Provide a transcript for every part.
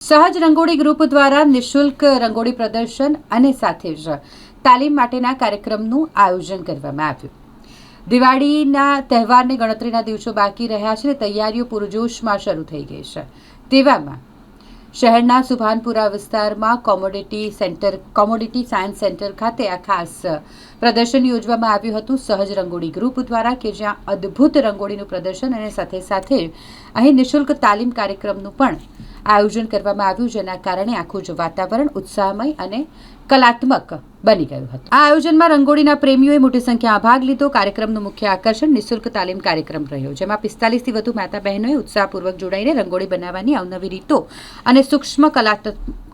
સહજ રંગોળી ગ્રુપ દ્વારા નિઃશુલ્ક રંગોળી પ્રદર્શન અને સાથે જ તાલીમ માટેના કાર્યક્રમનું આયોજન કરવામાં આવ્યું. દિવાળીના તહેવારને ગણતરીના દિવસો બાકી રહ્યા છે તૈયારીઓ પૂરજોશમાં શરૂ થઈ ગઈ છે. તેવામાં શહેરના સુભાનપુરા વિસ્તારમાં commodity centre commodity science centre ખાતે આ ખાસ પ્રદર્શન યોજવામાં આવ્યું હતું. સહજ રંગોળી ગ્રુપ દ્વારા કે જ્યાં અદ્ભુત રંગોળીનું પ્રદર્શન અને સાથે સાથે અહીં નિઃશુલ્ક તાલીમ કાર્યક્રમનું પણ આયોજન કરવામાં આવ્યું, જેના કારણે આખું જ વાતાવરણ ઉત્સાહમય અને કલાત્મક બની ગયું હતું. આ આયોજનમાં રંગોળીના પ્રેમીઓએ મોટી સંખ્યામાં ભાગ લીધો. કાર્યક્રમનું મુખ્ય આકર્ષણ નિઃશુલ્ક તાલીમ કાર્યક્રમ રહ્યો, જેમાં પિસ્તાલીસથી વધુ માતા બહેનોએ ઉત્સાહપૂર્વક જોડાઈને રંગોળી બનાવવાની અવનવી રીતો અને સૂક્ષ્મ કલાત,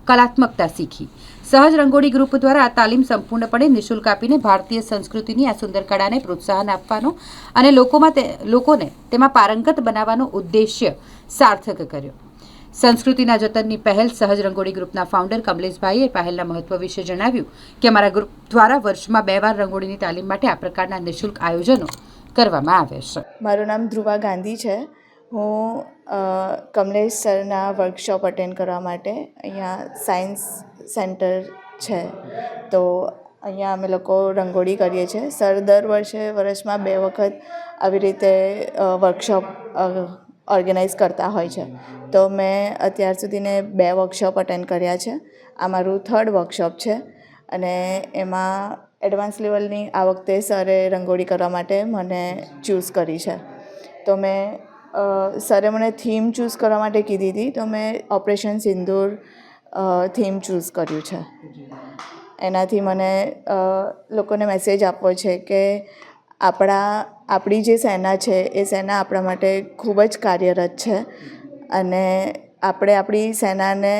કલાત્મકતા શીખી. સહજ રંગોળી ગ્રુપ દ્વારા આ તાલીમ સંપૂર્ણપણે નિઃશુલ્ક આપીને ભારતીય સંસ્કૃતિની આ સુંદર કળાને પ્રોત્સાહન આપવાનો અને લોકોમાં લોકોને તેમાં પારંગત બનાવવાનો ઉદ્દેશ્ય સાર્થક કર્યો. સંસ્કૃતિના જતનની પહેલ સહજ રંગોળી ગ્રુપના ફાઉન્ડર કમલેશભાઈએ પહેલના મહત્વ વિશે જણાવ્યું કે અમારા ગ્રુપ દ્વારા વર્ષમાં બે વાર રંગોળીની તાલીમ માટે આ પ્રકારના નિઃશુલ્ક આયોજનો કરવામાં આવે છે. મારું નામ ધ્રુવા ગાંધી છે. હું કમલેશ સરના વર્કશોપ અટેન્ડ કરવા માટે અહીંયા સાયન્સ સેન્ટર છે. તો અહીંયા અમે લોકો રંગોળી કરીએ છીએ. સર, દર વર્ષે, વર્ષમાં બે વખત આવી રીતે વર્કશોપ ઓર્ગેનાઇઝ કરતા હોય છે. તો મેં અત્યાર સુધીને બે વર્કશોપ અટેન્ડ કર્યા છે. આ મારું થર્ડ વર્કશોપ છે અને એમાં એડવાન્સ લેવલની આ વખતે સરે રંગોળી કરવા માટે મને ચૂઝ કરી છે. તો મેં સરે મને થીમ ચૂઝ કરવા માટે કીધી હતી. તો મેં ઓપરેશન સિંદૂર થીમ ચૂઝ કર્યું છે. એનાથી મને લોકોને મેસેજ આપવો છે કે આપણા આપણી જે સેના છે એ સેના આપણા માટે ખૂબ જ કાર્યરત છે. અને આપણે આપણી સેનાને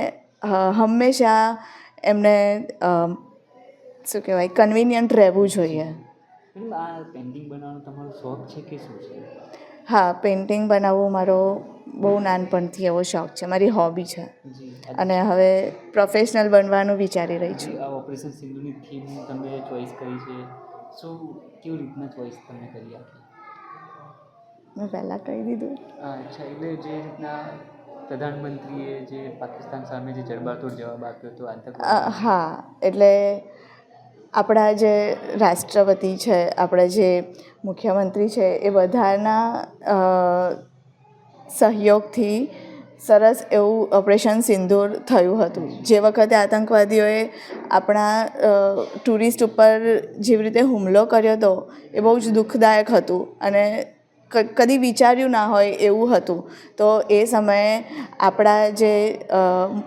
હંમેશા એમને શું કહેવાય કન્વિનિયન્ટ રહેવું જોઈએ. હા પેઇન્ટિંગ બનાવવું મારો બહુ નાનપણથી એવો શોખ છે. મારી હોબી છે. અને હવે પ્રોફેશનલ બનવાનું વિચારી રહી છું. ઓપરેશન સિંધુની થીમ તમે ચોઈસ કરી છે. શું કેવી રીતના ચોઈસ તમે કરી આપી? મેં પહેલાં કહી દીધું. અચ્છા એટલે જે રીતના પ્રધાનમંત્રીએ જે પાકિસ્તાન સામે જે જડબાતોડ જવાબ આપ્યો હતો આતંકવાદ હા એટલે આપણા જે રાષ્ટ્રપતિ છે આપણા જે મુખ્યમંત્રી છે એ બધાના સહયોગથી સરસ એવું ઓપરેશન સિંદૂર થયું હતું. જે વખતે આતંકવાદીઓએ આપણા ટુરિસ્ટ ઉપર જેવી રીતે હુમલો કર્યો હતો એ બહુ જ દુઃખદાયક હતું. અને કદી વિચાર્યું ના હોય એવું હતું. તો એ સમયે આપણા જે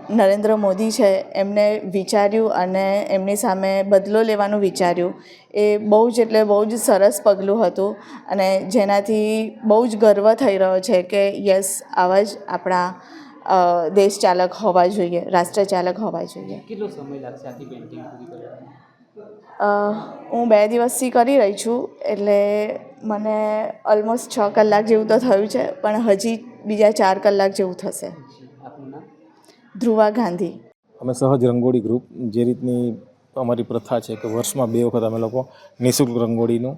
નરેન્દ્ર મોદી છે એમને વિચાર્યું અને એમની સામે બદલો લેવાનું વિચાર્યું. એ બહુ જ એટલે બહુ જ સરસ પગલું હતું અને જેનાથી બહુ જ ગર્વ થઈ રહ્યો છે કે યસ આવા જ આપણા દેશ ચાલક હોવા જોઈએ રાષ્ટ્રચાલક હોવા જોઈએ. કેટલો સમય લાગશે આખી પેઇન્ટિંગ પૂરી કરવામાં અ, હું બે દિવસથી કરી રહી છું, એટલે મને ઓલમોસ્ટ છ કલાક જેવું તો થયું છે, પણ હજી બીજા ચાર કલાક જેવું થશે. ધ્રુવા ગાંધી. અમે સહજ રંગોળી ગ્રુપ જે રીતની અમારી પ્રથા છે કે વર્ષમાં બે વખત અમે લોકો નિઃશુલ્ક રંગોળીનું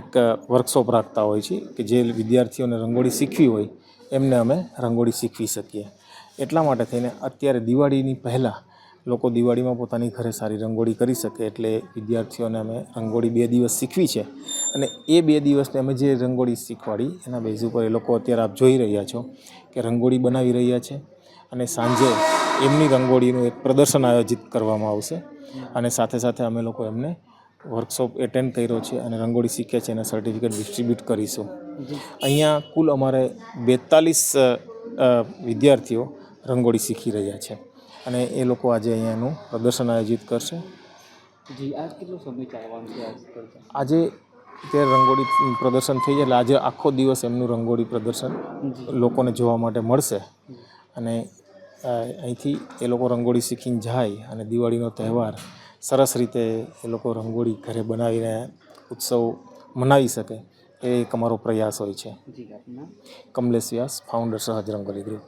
એક વર્કશોપ રાખતા હોય છે કે જે વિદ્યાર્થીઓને રંગોળી શીખવી હોય, એમને અમે રંગોળી શીખવી શકીએ. એટલા માટે થઈને અત્યારે દિવાળીની પહેલાં લોકો દિવાળીમાં પોતાની ઘરે સારી રંગોળી કરી શકે એટલે વિદ્યાર્થીઓને અમે રંગોળી બે દિવસ શીખવી છે. અને એ બે દિવસને અમે જે રંગોળી શીખવાડી એના બેઝ ઉપર એ લોકો અત્યારે આપ જોઈ રહ્યા છો કે રંગોળી બનાવી રહ્યા છે અને સાંજે એમની રંગોળીનું એક પ્રદર્શન આયોજિત કરવામાં આવશે. અને સાથે સાથે અમે લોકો એમને વર્કશોપ એટેન્ડ કર્યો છે અને રંગોળી શીખ્યા છે એના સર્ટિફિકેટ ડિસ્ટ્રીબ્યુટ કરીશું. અહીંયા કુલ અમારે બેતાલીસ વિદ્યાર્થીઓ રંગોળી શીખી રહ્યા છે. અને એ લોકો આજે અહીંયાનું પ્રદર્શન આયોજિત કરશે. જી આજ કેટલો સમય ચાલવાનો છે આજે તે રંગોળી પ્રદર્શન થઈ જાય એટલે આજે આખો દિવસ એમનું રંગોળી પ્રદર્શન લોકોને જોવા માટે મળશે. અને અહીંથી એ લોકો રંગોળી શીખીને જાય અને દિવાળીનો તહેવાર સરસ રીતે એ લોકો રંગોળી ઘરે બનાવીને ઉત્સવ મનાવી શકે એ એક અમારો પ્રયાસ હોય છે. કમલેશ વ્યાસ ફાઉન્ડર સહજ રંગોળી ગ્રુપ